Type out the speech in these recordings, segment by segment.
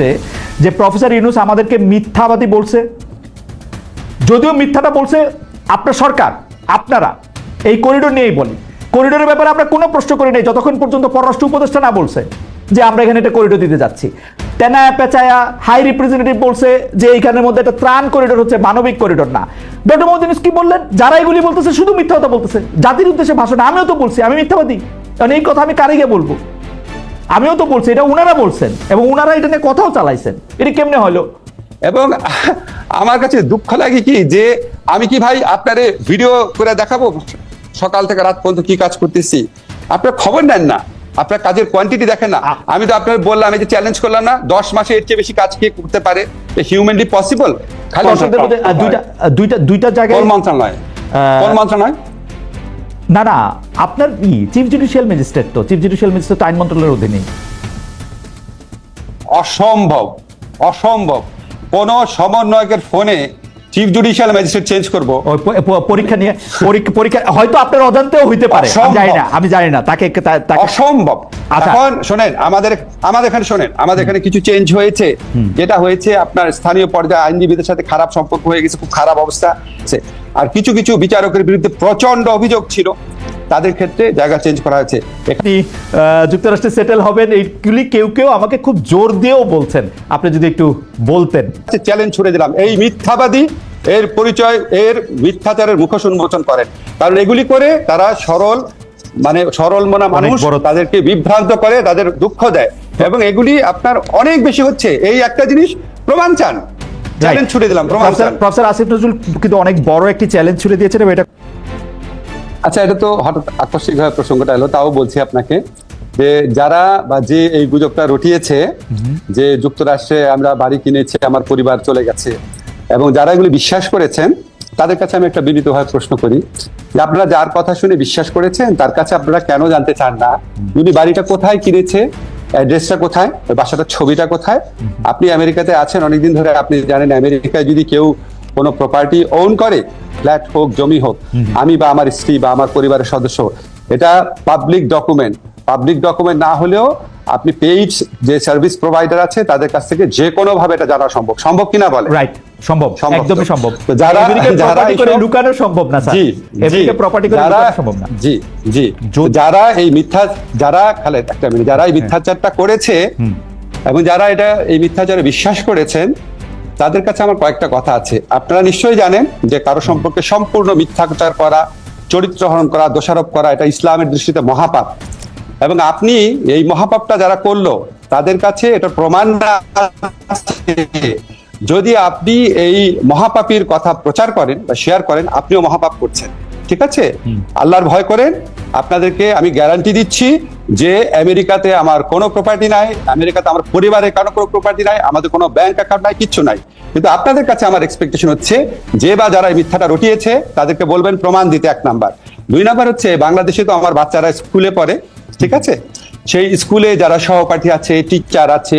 হচ্ছে যে প্রফেসর ইউনুস আমাদেরকে মিথ্যাবাদী বলছে। যদিও মিথ্যাটা বলছে আপনার সরকার, আপনারা, এই করিডোর নিয়েই বলি। করিডোরের ব্যাপারে আমরা কোনো প্রশ্ন করি নাই, যতক্ষণ পর্যন্ত পররাষ্ট্র উপদেষ্টা না বলছে যে আমরা এখানে একটা করিডোর দিতে যাচ্ছি। তেনায়া পেঁচায়া হাই রিপ্রেজেন্টেটিভ বলছে যে এইখানের মধ্যে একটা ত্রাণ করিডোর হচ্ছে, মানবিক করিডোর না। ডক্টর মোহাম্মদ কি বললেন? যারা এগুলি বলতেছে শুধু মিথ্যা কথা বলতেছে। জাতির উদ্দেশ্যে ভাষণ, আমিও তো বলছি, আমি মিথ্যাবাদী। কারণ এই কথা আমি কারে গিয়ে বলব। আমিও তো বলছি এটা উনারা বলছেন এবং উনারা এটা নিয়ে কথাও চালাইছেন। এটা কেমনে হলো? এবং আমার কাছে দুঃখ লাগে কি যে আমি কি ভাই আপনারে ভিডিও করে দেখাবো? সকাল থেকে রাত পর্যন্ত কি কাজ করতেছি? আপনার খবর নেন না। আপনার কাজের কোয়ান্টিটি দেখেন না। আমি তো আপনার বললাম এই যে চ্যালেঞ্জ করলাম না দশ মাসে এর চেয়ে বেশি কাজ কে করতে পারে? হিউম্যানলি পসিবল খালি দুইটা দুইটা দুইটা জায়গায় মন্ত্রণালয়? মন্ত্রণালয়? না না আপনার ই চিফ জুডিশিয়াল ম্যাজিস্ট্রেট তো? চিফ জুডিশিয়াল ম্যাজিস্ট্রেট আইন মন্ত্রণালয়ের অধীনে। অসম্ভব অসম্ভব। কোন সমন্বয়কের ফোনে চিফ জুডিশিয়াল ম্যাজিস্ট্রেট চেঞ্জ করব। পরীক্ষা নিয়ে পরীক্ষা হয়তো আপনার অজান্তেও হইতে পারে। আমি জানি না আমি জানি না তাকে অসম্ভব। আচ্ছা। এখন শোনেন আমাদের আমাদের এখানে শোনেন আমাদের এখানে কিছু চেঞ্জ হয়েছে। যেটা হয়েছে আপনার স্থানীয় পর্যায়ে আইনজীবীদের সাথে খারাপ সম্পর্ক হয়ে গেছে খুব খারাপ অবস্থা। আর কিছু কিছু বিচারকের বিরুদ্ধে প্রচণ্ড অভিযোগ ছিল। তাদের ক্ষেত্রে জায়গা চেঞ্জ করা হয়েছে। আপনি যুক্তরাষ্ট্রে সেটেল হবেন এইগুলি কেউ কেউ আমাকে খুব জোর দিয়েও বলছেন। আপনি যদি একটু বলতেন। চ্যালেঞ্জ ছুড়ে দিলাম। এই মিথ্যাবাদী এর পরিচয় এর মিথ্যাচারের মুখোশ উন্মোচন করেন। কারণ এগুলি করে তারা সরল মানে সরল মনা মানুষ তাদেরকে বিভ্রান্ত করে তাদের দুঃখ দেয়। এবং এগুলি আপনার অনেক বেশি হচ্ছে। এই একটা জিনিস প্রমাণ চান। চ্যালেঞ্জ ছুড়ে দিলাম প্রফেসর আসিফ নজরুল কিন্তু অনেক বড় একটি চ্যালেঞ্জ ছুড়ে দিয়েছেন এবং এটা আচ্ছা এটা তো হঠাৎ আকস্মিকভাবে প্রসঙ্গটা এলো তাও বলছি আপনাকে যে যারা বা যে এই গুজবটা রটিয়েছে যে যুক্তরাষ্ট্রে আমরা বাড়ি কিনেছি আমার পরিবার চলে গেছে এবং যারা এগুলি বিশ্বাস করেছেন তাদের কাছে আমি একটা বিনীতভাবে প্রশ্ন করি যে আপনারা যার কথা শুনে বিশ্বাস করেছেন তার কাছে আপনারা কেন জানতে চান না? উনি বাড়িটা কোথায় কিনেছে? অ্যাড্রেসটা কোথায় বাসাটার ছবিটা কোথায়? আপনি আমেরিকাতে আছেন, অনেকদিন ধরে আপনি জানেন আমেরিকায় যদি কেউ কোনো প্রপার্টি ওন করে ফ্ল্যাট হোক, জমি হোক, আমি বা আমার স্ত্রী বা আমার পরিবারের সদস্য, এটা পাবলিক ডকুমেন্ট পাবলিক ডকুমেন্ট না হলেও আপনি পেইড যে সার্ভিস প্রোভাইডার আছে, তাদের কাছ থেকে যে কোনো ভাবে এটা জানা সম্ভব। সম্ভব কিনা বলে রাইট সম্ভব একদমই সম্ভব। যারা- যারা করে লুকানো সম্ভব না স্যার। প্রপার্টি করে লুকানো সম্ভব না। জি জি। যারা এই মিথ্যা যারা খালেদ একটা মিনিট যারা এই মিথ্যাচারটা করেছে এবং যারা এটা এই মিথ্যাচারে বিশ্বাস করেছেন তাদের কাছে আমার কয়েকটা কথা আছে। আপনারা নিশ্চয়ই জানেন যে কারও সম্পর্কে সম্পূর্ণ মিথ্যাচার করা চরিত্র হরণ করা দোষারোপ করা এটা ইসলামের দৃষ্টিতে মহাপাপ। এবং আপনি এই মহাপাপটা যারা করল তাদের কাছে এটা প্রমাণ না। যদি আপনি এই মহাপাপীর কথা প্রচার করেন বা শেয়ার করেন আপনিও মহাপাপ করছেন। ঠিক আছে? আল্লাহর ভয় করেন। আপনাদেরকে আমি গ্যারান্টি দিচ্ছি যে আমেরিকাতে আমার কোনো প্রপার্টি নাই আমেরিকাতে আমার পরিবারের কারও কোনো প্রপার্টি নাই আমাদের কোনো ব্যাংক অ্যাকাউন্ট নাই কিচ্ছু নাই। কিন্তু আপনাদের কাছে আমার এক্সপেকটেশন হচ্ছে যে বা যারা এই মিথ্যাটা রটিয়েছে তাদেরকে বলবেন প্রমাণ দিতে এক নাম্বার। দুই নাম্বার হচ্ছে বাংলাদেশে তো আমার বাচ্চারা স্কুলে পড়ে ঠিক আছে? সেই স্কুলে যারা সহপাঠী আছে টিচার আছে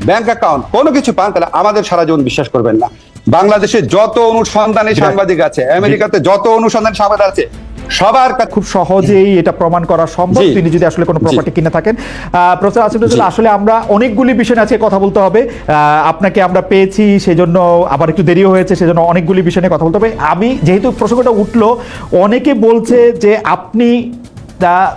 bank account কোনো কিছু পান তাহলে আমাদের সারা জীবন বিশ্বাস করবেন না। বাংলাদেশে যত অনুসন্ধানী সাংবাদিক আছে আমেরিকাতে যত অনুসন্ধানী সাংবাদিক আছে সবার খুব সহজেই এটা প্রমাণ করা সম্ভব। তিনি যদি আসলে কোনো প্রপার্টি কিনে থাকেন। প্রফেসর আসিফ নজরুল আসলে আমরা অনেকগুলি বিষয় আজকে কথা বলতে হবে। আহ, আপনাকে আমরা পেয়েছি সেজন্য আবার একটু দেরিও হয়েছে সেজন্য অনেকগুলি বিষয় নিয়ে কথা বলতে হবে। আমি যেহেতু প্রসঙ্গটা উঠল অনেকে বলছে যে আপনি তা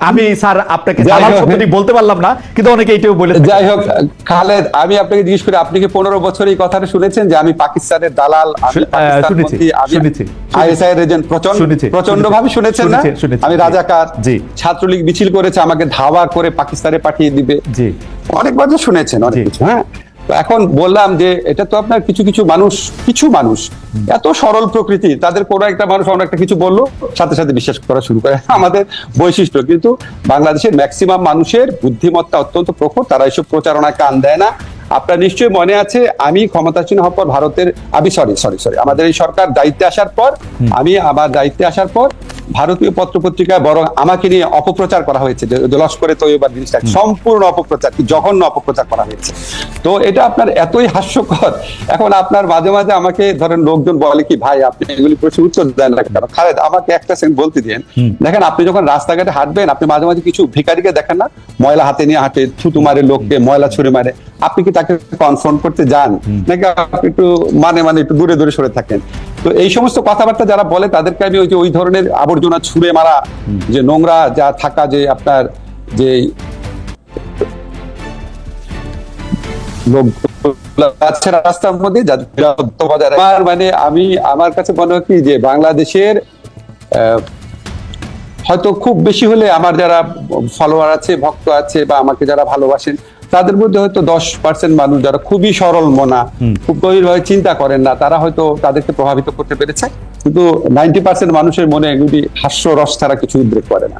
আমি স্যার আপনাকে শব্দটি বলতে পারলাম না কিন্তু অনেকে এইটাও বলে যাই হোক খালেদ আমি আপনাকে জিজ্ঞেস করি আপনি কি পনেরো বছর এই কথাটা শুনেছেন যে আমি পাকিস্তানের দালাল প্রচণ্ড ভাবে শুনেছেন না? আমি। রাজাকার জি। ছাত্রলীগ মিছিল করেছে আমাকে ধাওয়া করে পাকিস্তানে পাঠিয়ে দিবে। জি। অনেকবার তো শুনেছেন অনেক কিছু হ্যাঁ? এখন বললাম যে এটা তো আপনার কিছু কিছু মানুষ কিছু মানুষ, এত সরল প্রকৃতি, তাদের কোনো একটা মানুষ অন্য একটা কিছু বলল, সাথে সাথে বিশ্বাস করা শুরু করে আমাদের বৈশিষ্ট্য। কিন্তু বাংলাদেশের ম্যাক্সিমাম মানুষের বুদ্ধিমত্তা অত্যন্ত প্রখর, তারা এসব প্রচারণায় কান দেয় না। আপনার নিশ্চয়ই মনে আছে আমি ক্ষমতাসীন হওয়ার পর ভারতের আমি সরি সরি সরি আমাদের এই সরকার দায়িত্বে আসার পর আমি আমার দায়িত্বে আসার পর ভারতীয় পত্রপত্রিকায় বরং আমাকে নিয়ে অপপ্রচার করা হয়েছে লস্করে তৈবার জিনিসটা সম্পূর্ণ অপপ্রচার কি জঘন্য অপপ্রচার করা হয়েছে। তো এটা আপনার এতই হাস্যকর এখন আপনার মাঝে মাঝে আমাকে ধরেন লোকজন বলে কি ভাই আপনি এগুলি প্রশ্ন উত্তর দেন না কেন? খালেদ আমাকে একটা সেকেন্ড বলতে দিন দেখেন আপনি যখন রাস্তাঘাটে হাঁটবেন আপনি মাঝে মাঝে কিছু ভিখারিকে দেখেন না ময়লা হাতে নিয়ে হাঁটে থুতু মারে লোককে ময়লা ছুঁড়ে মারে আপনি কি তাকে কনফ্রন্ট করতে যান নাকি আপনি একটু মানে মানে একটু দূরে দূরে সরে থাকেন? তো এই সমস্ত কথাবার্তা যারা বলে তাদেরকে আমি ওই যে ওই ধরনের আবর্জনা ছুঁড়ে মারা যে নোংরা যা থাকা যে আপনার যে লোক রাস্তার মধ্যে। আমার মানে আমি আমার কাছে মনে হয় কি যে বাংলাদেশের আহ, হয়তো খুব বেশি হলে আমার যারা ফলোয়ার আছে ভক্ত আছে বা আমাকে যারা ভালোবাসেন তাদের মধ্যে হয়তো দশ পার্সেন্ট মানুষ যারা খুবই সরল মনা খুব গভীরভাবে চিন্তা করেন না তারা হয়তো তাদেরকে প্রভাবিত করতে পেরেছে। কিন্তু নাইনটি পার্সেন্ট মানুষের মনে এগুলি হাস্যরস ছাড়া কিছু উদ্রেক করে না।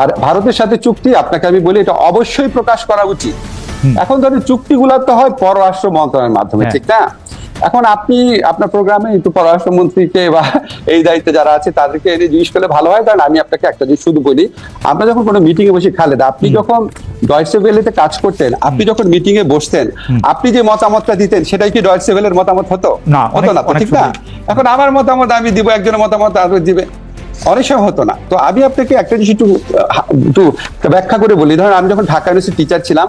আর ভারতের সাথে চুক্তি আপনাকে আমি বলি এটা অবশ্যই প্রকাশ করা উচিত। এখন ধরেন চুক্তিগুলো তো হয় পররাষ্ট্র মন্ত্রণালয়ের মাধ্যমে হ্যাঁ। ঠিক না? এখন আপনি আপনার প্রোগ্রামে একটু পররাষ্ট্রমন্ত্রীকে বা এই দায়িত্বে যারা আছে তাদেরকে এনে জিজ্ঞেস করলে ভালো হয়। কারণ আমি আপনাকে একটা জিনিস শুধু বলি আমরা যখন কোনো মিটিং এ বসে খালেদ আপনি যখন ভেলেতে কাজ করতেন আপনি যখন মিটিং এ বসতেন আপনি যে মতামতটা দিতেন সেটাই কি ডয়েটসে ভেলের মতামত হতো? না, হতো না ঠিক না? এখন আমার মতামত আমি দিব একজনের মতামত আরও দিবে। অনেক সময় হতো না। তো আমি আপনাকে একটা জিনিস একটু একটু ব্যাখ্যা করে বলি। ধরেন আমি যখন ঢাকা ইউনিভার্সিটি টিচার ছিলাম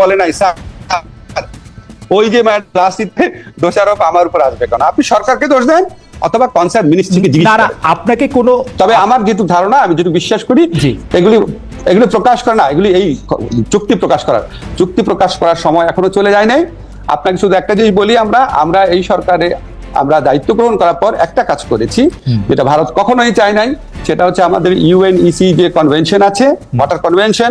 বলে নাই স্যার। ওই যে রাজনীতিতে দোষারোপ আমার উপর আসবে কেন? আপনি সরকারকে দোষ দেন অথবা কনসার্ন মিনিস্ট্রিকে জিজ্ঞেস আপনাকে কোনো তবে আমার যেটুকু ধারণা আমি যেটুকু বিশ্বাস করি এগুলি এগুলি প্রকাশ করা না এগুলি এই চুক্তি প্রকাশ করার। চুক্তি প্রকাশ করার সময় এখনও চলে যায় নাই। আপনাকে শুধু একটা জিনিস বলি আমরা আমরা এই সরকারে আমরা দায়িত্ব গ্রহণ করার পর একটা কাজ করেছি যেটা ভারত কখনোই চায় নাই সেটা হচ্ছে আমাদের ইউএনইসি যে কনভেনশন আছে ওয়াটার কনভেনশন